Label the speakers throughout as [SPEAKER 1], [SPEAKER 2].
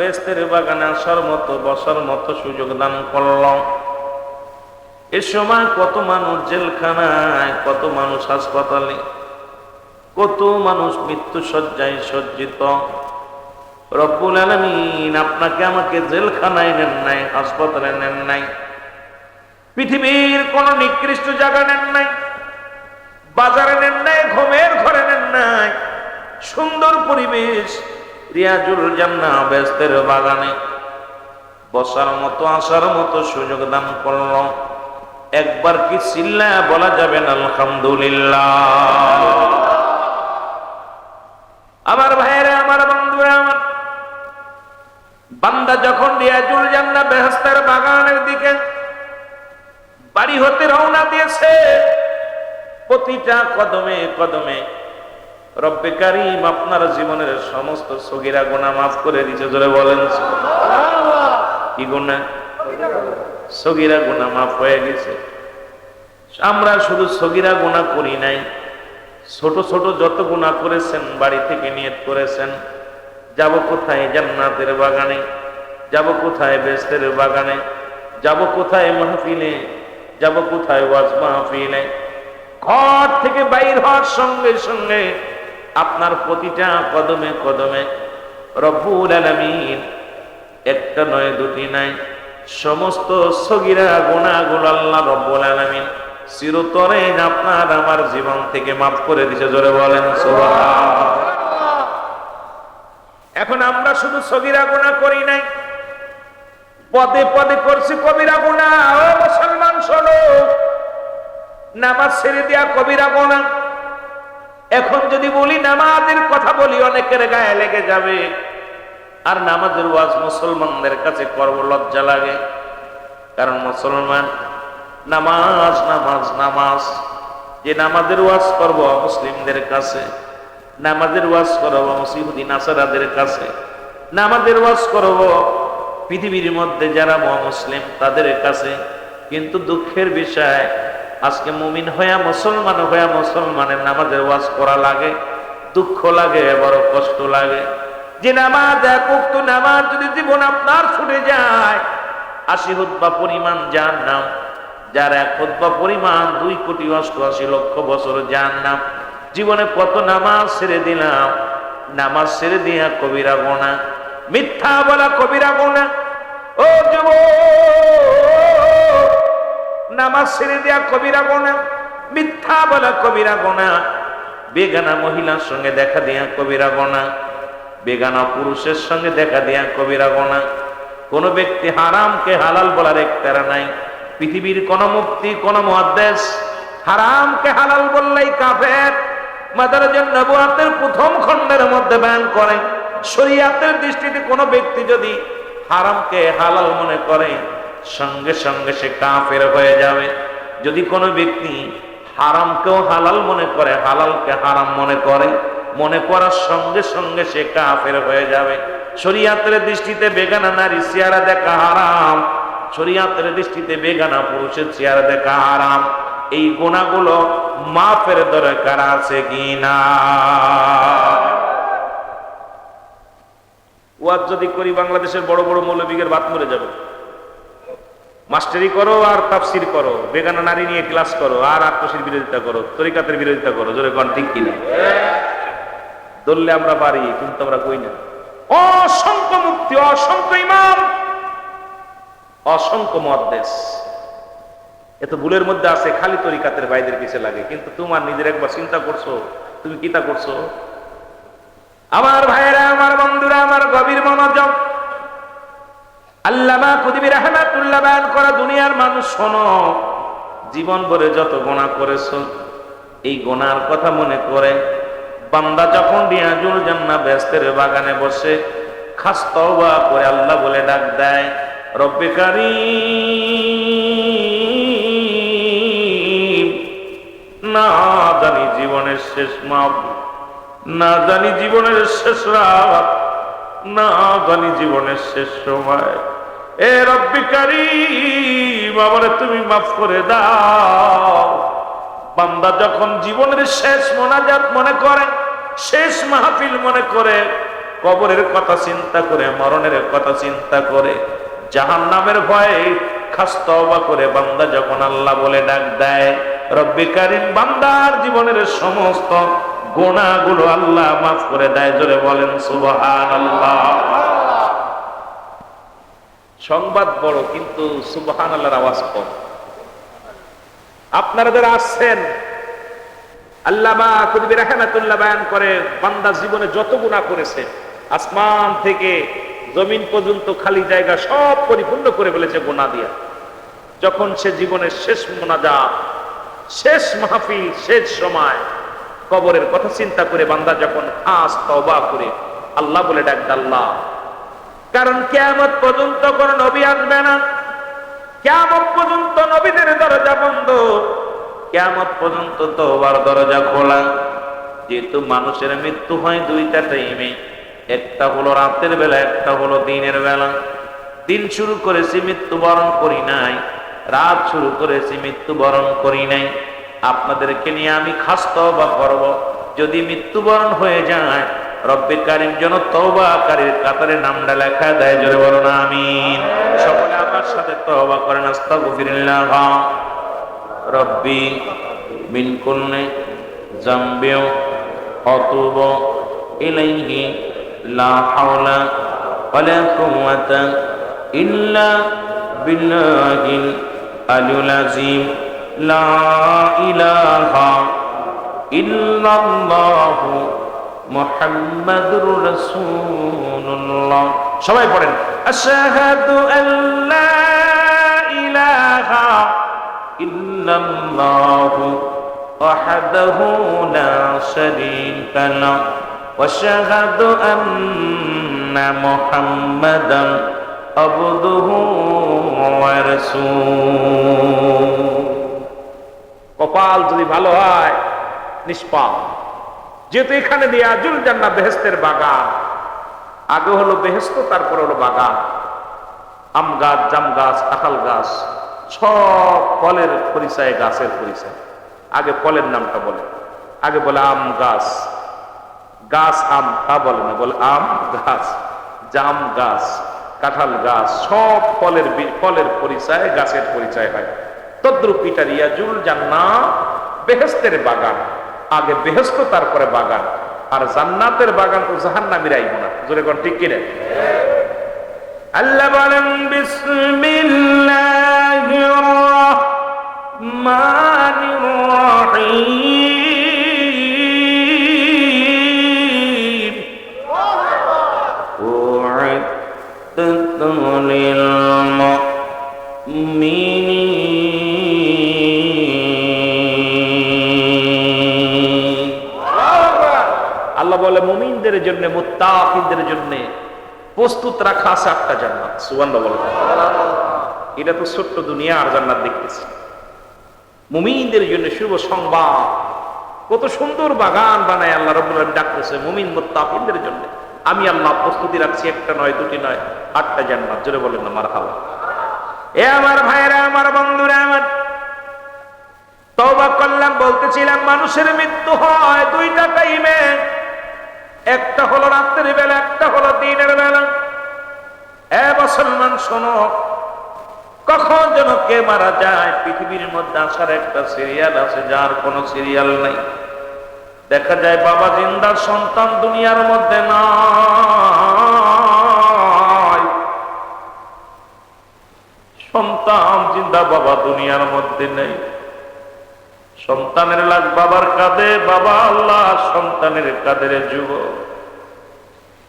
[SPEAKER 1] বেস্তের বাগানে আসার মতো, বসার মতো সুযোগ দান করল এ সময় কত মানুষ জেলখানায়, কত মানুষ হাসপাতালে, কত মানুষ মৃত্যু সজ্জায় সজ্জিত। রব্বুল আলমিন আপনাকে আমাকে জেলখানায় নেন নাই, হাসপাতালে নেন নাই। পৃথিবীর কোন নিকৃষ্ট জায়গা নেন নাই, বাজারে নেন নাই, ঘুমের ঘরে নেন নাই। সুন্দর পরিবেশ রিয়াজুল জান্না ব্যস্তের বাগানে বসার মতো, আসার মতো সুযোগ দান করল। একবার কি চিল্লা বলা যাবে না, আলহামদুলিল্লাহ। আমার ভাইয়েরা, আমার বন্ধুরা, আমার বান্দা যখন রিয়াজুল জান্না বেহস্তের বাগানের দিকে বাড়ি হতে রওনা দিয়েছে, প্রতিটা কদমে কদমে রব্বে কারিম আপনার জীবনের সমস্ত সগিরা গোনা মাফ করে দিতে জোরে বলেন। কি গুণা সগিরা গুণা মাফ হয়ে গেছে। আমরা শুধু সগিরা গুণা করি নাই, ছোট ছোট যত গুণা করেছেন, বাড়ি থেকে নিয়ত করেছেন, যাব কোথায় জান্নাতের বাগানে, যাব কোথায় বেস্তের বাগানে, যাব কোথায় মাহফিলে, যাব কোথায় ওয়াজ মাহফিলে, ঘর থেকে বাইর হওয়ার সঙ্গে সঙ্গে আপনার প্রতিটা কদমে কদমে রব্বুল আলামিন একটা নয়, দুটি নাই। সমস্ত সগিরা গুণাগুলো আল্লাহ রব্বুল আলামিন চিরতরে আপনার আমার জীবন থেকে মাফ করে দিছে জোরে বলেন এখন আমরা শুধু সগিরা গুণা করি নাই। পদে পদে করছি কবিরা ও মুসলমান শোনো, নামাজ ছেড়ে দেয়া কবিরা গুণা এখন যদি বলি নামাজের কথা বলি, অনেকের গায়ে লেগে যাবে। আর নামাজের ওয়াজ মুসলমানদের কাছে করব লজ্জা লাগে। কারণ মুসলমান, নামাজ নামাজ নামাজ। যে নামাজের ওয়াজ করব মুসলিমদের কাছে, নামাজের ওয়াজ করব মুসিহুদ্দিন আসারাদের কাছে, নামাজের ওয়াজ করব পৃথিবীর মধ্যে যারা মুসলিম তাদের কাছে। কিন্তু দুঃখের বিষয় আজকে মুমিন হইয়া মুসলমান হইয়া মুসলমানের নামাজের ওয়াজ করা লাগে, দুঃখ লাগে, বড় কষ্ট লাগে। যে নামাজ এক উক্ত নামাজ যদি জীবন আপনার ছুটে যায়, আশি হুদ্বা পরিমাণ যার নাম যার এক হুদ্বা পরিমাণ দুই কোটি অষ্টআশি লক্ষ বছর যার নাম জীবনে কত নামাজ ছেড়ে দিলাম, নামাজ ছেড়ে দিয়া কবিরা গোনা, মিথ্যা বলা কবিরা ছেড়ে দেয়া কবিরা গোনা, মিথ্যা বলা কবিরা গোনা। বেগানা মহিলার সঙ্গে দেখা দেয়া কবিরা গোনা, বেগানা পুরুষের সঙ্গে দেখা দেয়া কবিরা গোনা। কোন ব্যক্তি হারামকে হালাল বলার একতারা নাই। পৃথিবীর কোন মুক্তি, কোন মহাদেশ হারামকে হালাল বললেই কাফের। মাদারাজন নবুয়াতের প্রথম খণ্ডের মধ্যে বয়ান করেন শরিয়াতের দৃষ্টিতে কোনো ব্যক্তি যদি হারামকে হালাল মনে করে সঙ্গে সঙ্গে সে কাফের হয়ে যাবে। যদি কোনো ব্যক্তি হারামকেও হালাল মনে করে, হালালকে হারাম মনে করে, মনে করার সঙ্গে সঙ্গে সে কাফের হয়ে যাবে। শরিয়াতের দৃষ্টিতে বেগানা নারী চেহারা দেখা হারাম। শরিয়াতের দৃষ্টিতে বেগানা পুরুষের চেহারা দেখা হারাম। এই গুণাগুলো মাফের দরকার আছে কিনা? ওয়াজ যদি করি, বাংলাদেশের বড় বড় মৌলবীগের বাত মরে যাবে। মাস্টারি করো আর তাফসির করো। বেগানা নারী নিয়ে ক্লাস করো আর আত্মসীর বিরোধিতা করো। তরিকাতের বিরোধিতা করো। জোরে কন, ঠিক কিনা? ধরলে আমরা পারি, কিন্তু আমরা কই না? অসংখ্য মুক্তি, অসংখ্য ইমাম, অসংখ্য মহাদেশ এত ভুলের মধ্যে আছে, খালি তরিকাতের বাইদের পিছে লাগে। কিন্তু তোমার নিজের একবার চিন্তা করছ? তুমি কিতা করছ? আমার ভাইয়েরা, আমার বন্ধুরা, আমার গভীর মনোযোগ আল্লামা কুদিবির রহমাতুল্লাহ বয়ান করা দুনিয়ার মানুষ, শোনো জীবন ভরে যত গোনা করেছ, এই গোনার কথা মনে করে বান্দা যখন রিয়াজুল জান্না ব্যস্তের বাগানে বসে খাস তওবা করে আল্লাহ বলে ডাক দেয়, রব্বে কারীম, না জানি জীবনের শেষ মাপ, না জানি জীবনের শেষ রাত না জানি জীবনের শেষ সময়। এ রব্বি কারীম, আমারে তুমি মাফ করে দাও। বান্দা যখন জীবনের শেষ মোনাজাত মনে করে, শেষ মাহফিল মনে করে, কবরের কথা চিন্তা করে, মরণের কথা চিন্তা করে জাহান নামের ভয়ে খাস্তবা করে বান্দা যখন আল্লাহ বলে ডাক দেয় রব্বিকারিম বান্দার জীবনের সমস্ত গোনাগুলো আল্লাহ মাফ করে দেয়, জোরে বলেন সুবহান সংবাদ বড়, কিন্তু সুবহান আল্লাহর আওয়াজ কম। আপনারা যারা আসছেন আল্লামা রাহমাতুল্লাহ বয়ান করে, বান্দা জীবনে যত করেছে, আসমান থেকে জমিন পর্যন্ত খালি জায়গা সব পরিপূর্ণ করে ফেলেছে গুনাহ দিয়া। যখন সে জীবনের শেষ মোনাজাত, শেষ মাহফিল, শেষ সময় কবরের কথা চিন্তা করে বান্দা যখন আস তওবা করে, আল্লাহ বলে ডাক আল্লাহ। কারণ কিয়ামত পর্যন্ত কোন নবী আসবে না। কিয়ামত পর্যন্ত নবীদের দরজা বন্ধ। কিয়ামত পর্যন্ত তোবার দরজা খোলা। যেহেতু মানুষের মৃত্যু হয় দুইটা টাইমে একটা হলো রাতের বেলা, একটা হলো দিনের বেলা। দিন শুরু করেছি মৃত্যুবরণ করি নাই, রাত শুরু করেছি মৃত্যুবরণ করি নাই। আপনাদেরকে নিয়ে আমি খাস তওবা করব। যদি মৃত্যুবরণ হয়ে যায় রব্বে কারিম যেন তওবাকারীর কাতারে নামটা লেখা দেয়, জোরে বলো না আমিন। সকলে আমার সাথে তওবা করেন রব্বি মিন কুল্লি জামবিও অতুব ইলাইহি লা হাওলা ওয়ালা কুওয়াতা ইল্লা বিল্লাহিল আলিয়্যিল আযীম। লা ইলাহা ইল্লাল্লাহু মুহাম্মাদুর রাসূলুল্লাহ সবাই পড়েন আশহাদু আল্লা ইলাহা ইল্লাল্লাহু ওয়াহদাহু লা শারীকা লা واشهد ان محمدا عبده ورسوله কপাল যদি ভালো হয়, নিষ্পাপ। যেহেতু এখানে দিয়ে আজুল জান্না বেহেস্তের বাগান। আগে হলো বেহেস্ত, তারপর হলো বাগান। আম গাছ, জাম গাছ, কাঁঠাল গাছ, সব ফলের পরিচয়, গাছের পরিচয়। আগে ফলের নামটা বলে। আগে বলে আম গাছ। গাছ আম, তা বলে না, বলে আম গাছ, জাম গাছ, কাঁঠাল গাছ, সব ফলের ফলের পরিচয়, গাছের পরিচয় হয়। তদ্রুপ বেহেস্তের বাগান। আগে বেহেস্ত তারপরে বাগান। আর জান্নাতের বাগান ও জোরে ঠিক কিনা? আল্লাহ বলেন বলে মুমিনদের জন্য মুত্তাকিদের জন্য প্রস্তুত রাখা আছে আটটা জান্নাত। সুবহানাল্লাহ বলে এটা তো ছোট্ট দুনিয়া আর জান্নাত দেখতেছি। মুমিনদের জন্য শুভ সংবাদ। কত সুন্দর বাগান বানায় আল্লাহ আলামিন ডাকতেছে, মুমিন মুত্তাকিদের জন্য। আমি আল্লাহ প্রস্তুতি রাখছি, একটা নয়, দুটি নয়, আটটা জান্নাত। জোরে বলেন না, মারহাবা। এ আমার ভাইরা আমার বন্ধুরা, আমার তওবা করলাম, বলতেছিলাম, মানুষের মৃত্যু হয় দুইটা টাইমে একটা হলো রাত্রের বেলা, একটা হলো দিনের বেলা। এ মুসলমান, শোনো, কখন যেন কে মারা যায়, পৃথিবীর মধ্যে আসার একটা সিরিয়াল আছে, যার কোনো সিরিয়াল নাই। দেখা যায় বাবা জিন্দার সন্তান দুনিয়ার মধ্যে নাই। সন্তান জিন্দা বাবা দুনিয়ার মধ্যে নেই। সন্তানের লাশ বাবার কাঁধে, বাবা আল্লাহ সন্তানের কাঁধের যুব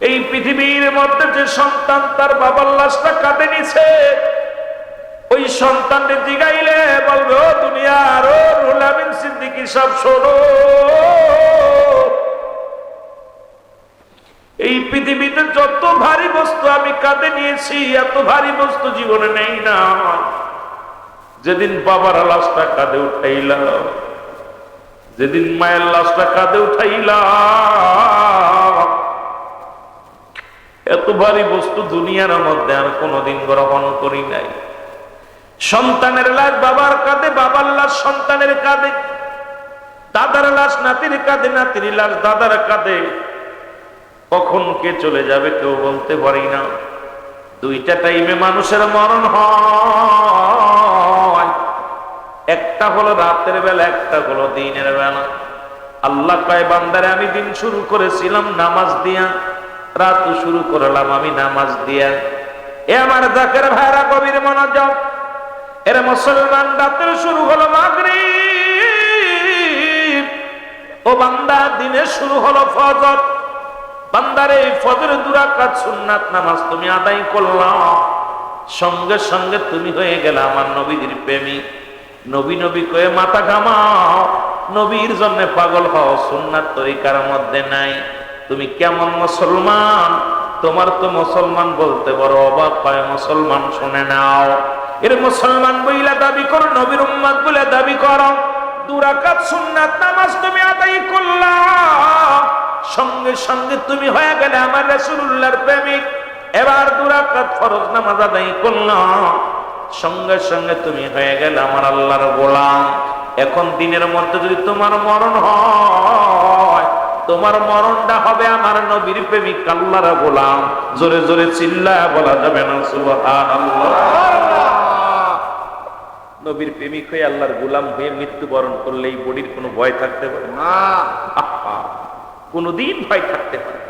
[SPEAKER 1] এই পৃথিবীর মধ্যে যে সন্তান তার বাবার লাশটা কাঁধে নিছে, ওই সন্তানকে জিগাইলে বলবে, ও দুনিয়ার, ও রুহুল আমিন সিদ্দিকী, সব শোনো। এই পৃথিবীতে যত ভারী বস্তু আমি কাঁধে নিয়েছি, এত ভারী বস্তু জীবনে নেই না। যেদিন বাবার লাশটা কাঁধে উঠাইলাম যেদিন মায়ের লাশটা কাঁধে উঠাইলাম এত ভারী বস্তু দুনিয়ার মধ্যে আর কোনোদিন গ্রহণ করি নাই। সন্তানের লাশ বাবার কাঁধে, বাবার লাশ সন্তানের কাঁধে, দাদার লাশ নাতির কাঁধে, নাতির লাশ দাদার কাঁধে। কখন কে চলে যাবে কেউ বলতে পারি না। দুইটা টাইমে মানুষের মরণ হয়। একটা হলো রাতের বেলা, একটা হলো দিনের বেলা। আল্লাহ কয়, বান্দারে, আমি দিন শুরু করেছিলাম নামাজ দিয়া, রাত শুরু করলাম আমি নামাজ দিয়া। এ আমার জাকের ভাইরা কবির মনোযোগ। এর মুসলমান রাতের শুরু হলো মাগরিব। ও বান্দা, দিনের শুরু হলো ফজর। বান্দারে ফজর দুরাকাত সুন্নাত নামাজ তুমি আদায় করলাম। সঙ্গে সঙ্গে তুমি হয়ে গেলে আমার নবীদের প্রেমিক। নবী নবী কয়ে, মাথা ঘামাও। নবীর জন্য পাগল হও, সুন্নাত তরিকার মধ্যে নাই। তুমি কেমন মুসলমান? তোমার তো মুসলমান বলতে বড় অবাক হয়, মুসলমান শুনে নাও। এর মুসলমান বইলা দাবি করো, নবীর উম্মাদ বলে দাবি করো। দুরাকাত সুন্নাত নামাজ তুমি আদায় করলা। সঙ্গে সঙ্গে তুমি হয়ে গেলে আমার রাসূলুল্লাহর প্রেমিক। এবার দুরাকাত ফরজ নামাজ আদায় করলাম সঙ্গে সঙ্গে তুমি হয়ে গেলে আমার আল্লাহর গোলাম। এখন দিনের মধ্যে যদি তোমার মরণ হয় তোমার মরণটা হবে আমার নবীর প্রেমিক আল্লাহর গোলাম। জোরে জোরে চিল্লা বলা যাবে না নবীর প্রেমিক হয়ে আল্লাহর গোলাম হয়ে মৃত্যুবরণ করলে এই বডির কোনো ভয় থাকতে পারে না। কোনোদিন ভয় থাকতে পারে।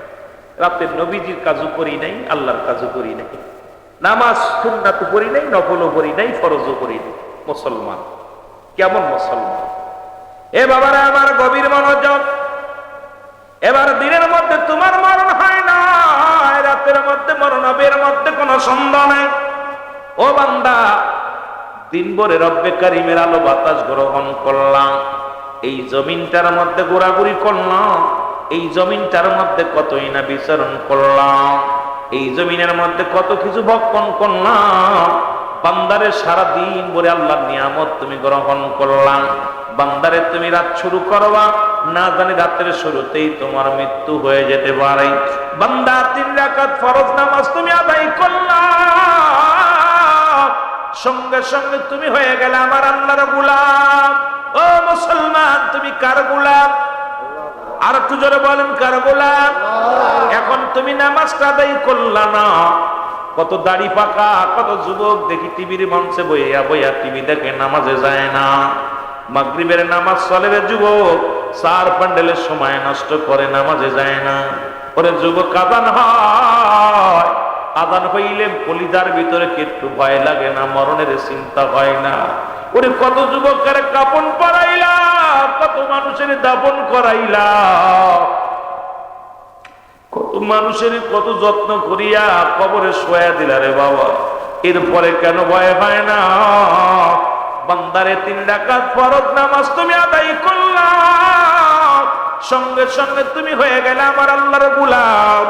[SPEAKER 1] রাতে নবীজির কাজও করি নাই আল্লাহর কাজও করি নাই। নামাজ সুন্নাত করি নাই, নফলও করি নাই, ফরজও করি নাই। মুসলমান। কেমন মুসলমান? এ বাবারা, আমার গভীর মনোযোগ। এবার দিনের মধ্যে তোমার মরণ হয় না রাতের মধ্যে মরণ হবে, এর মধ্যে কোনো সন্দেহ নাই। ও বান্দা, দিন ভরে রব্বে কারিমের আলো বাতাস গ্রহণ করলাম। এই জমিনটার মধ্যে ঘোরাঘুরি করলাম। এই জমিনটার মধ্যে কতই না বিচরণ করলাম। এই জমিনের মধ্যে কত কিছু ভক্ষণ করলাম। বান্দারে সারা দিন ভরে আল্লাহর নিয়ামত তুমি গ্রহণ করলাম। বান্দারে তুমি রাত শুরু করবা, না জানি রাতের শুরুতেই তোমার মৃত্যু হয়ে যেতে পারে। বান্দা, তিন রাকাত ফরজ নামাজ তুমি আদায় করলাম সঙ্গে সঙ্গে তুমি হয়ে গেলে আমার আল্লাহর গুলাম। ও মুসলমান, তুমি কার গুলাম? আর একটু জোরে বলেন, কার গোলাম? এখন তুমি নামাজটা আদায় করলা না। কত দাড়ি পাকা, কত যুবক দেখি টিভির মঞ্চে বইয়া বইয়া টিভি দেখে নামাজে যায় না। মাগরিবের নামাজ চলে রে যুবক চার প্যান্ডেলের সময় নষ্ট করে নামাজে যায় না। ওরে যুবক আদান হয়। আদান হইলে কলিদার ভিতরে একটু ভয় লাগে না? মরণের চিন্তা হয় না। ওরে কত যুবকের কাপন পরাইলা কত মানুষের দাপন করাইলা কত মানুষের কত যত্ন করিয়া কবরে শোয়া দিলা রে বাবা। এরপরে কেন ভয় হয় না? বান্দারে তিন ডাকাত ফরজ নামাজ তুমি আদায় করলা। সঙ্গে সঙ্গে তুমি হয়ে গেলে আমার আল্লাহর গুলাম।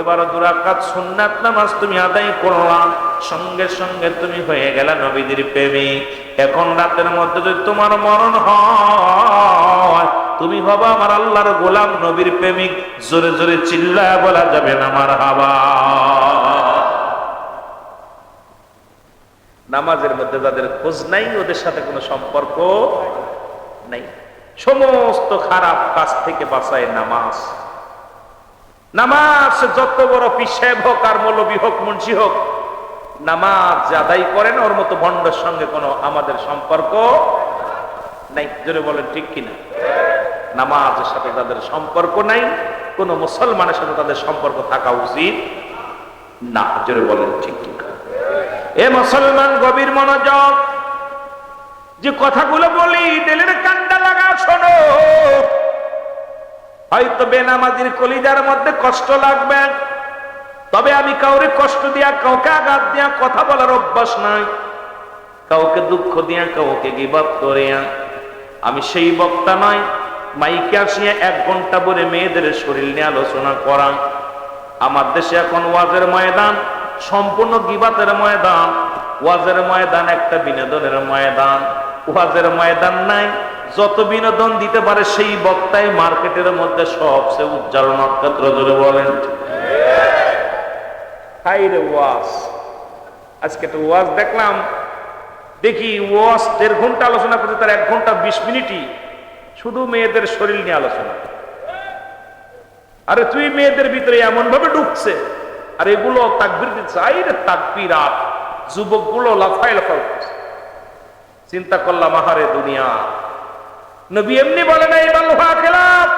[SPEAKER 1] এবার দুরাকাত সুন্নাত নামাজ তুমি আদায় করলাম সঙ্গে সঙ্গে তুমি হয়ে গেলে নবীদের প্রেমিক এখন রাতের মধ্যে যদি তোমার মরণ হয়, তুমি হবা আমার আল্লাহর গোলাম নবীর প্রেমিক। জোরে জোরে চিল্লা বলা যাবে না আমার হাবা। নামাজের মধ্যে যাদের খোঁজ নাই, ওদের সাথে কোনো সম্পর্ক নাই। সমস্ত খারাপ কাজ থেকে বাঁচায় নামাজ। নামাজ যত বড় পিসাব হোক আর মৌলবী হোক, মুন্সি হোক, নামাজ আদায় করেন, ওর মতো ভণ্ডের সঙ্গে কোনো আমাদের সম্পর্ক নাই। জোরে বলেন, ঠিক কিনা? নামাজের সাথে তাদের সম্পর্ক নাই, কোন মুসলমানের সাথে তাদের সম্পর্ক থাকা উচিত না। জোরে বলেন, ঠিক কিনা? এ মুসলমান গভীর মনোযোগ, যে কথাগুলো বলি, দিলের কান্ডা লাগা শোনো। হয়তো বেনামাজির কলিজার মধ্যে কষ্ট লাগবে। তবে আমি কাউরে কষ্ট দিয়া, কাউকে আঘাত দিয়া কথা বলার অভ্যাস নাই। কাউকে দুঃখ দিয়া, কাউকে গিবাদ করিয়া। আমি সেই বক্তা নয় মাইকে আসিয়া এক ঘণ্টা পরে মেয়েদের শরীর নিয়ে আলোচনা করা। আমার দেশে এখন ওয়াজের ময়দান, সম্পূর্ণ গিবাতের ময়দান। ওয়াজের ময়দান একটা বিনোদনের ময়দান। ওয়াজের ময়দান নাই যত বিনোদন দিতে পারে সেই বক্তাই মার্কেটের মধ্যে সবচেয়ে উজ্জ্বল নক্ষত্র ধরে বলেন। আজকে তো ওয়াজ দেখলাম। দেখি ওয়াজ দেড় ঘণ্টা আলোচনা করতে, তার এক ঘণ্টা বিশ মিনিটই শুধু মেয়েদের শরীর নিয়ে আলোচনা। আরে তুই মেয়েদের ভিতরে এমন ভাবে ঢুকছে। আর এগুলো তাকবির দিচ্ছে। আই রে তাকবির আপ যুবকগুলো লাফাই লাফাই করছে। চিন্তা করলাম, আহারে দুনিয়া। নবী এমনি বলে নাই বাল্লুহা খেলাফ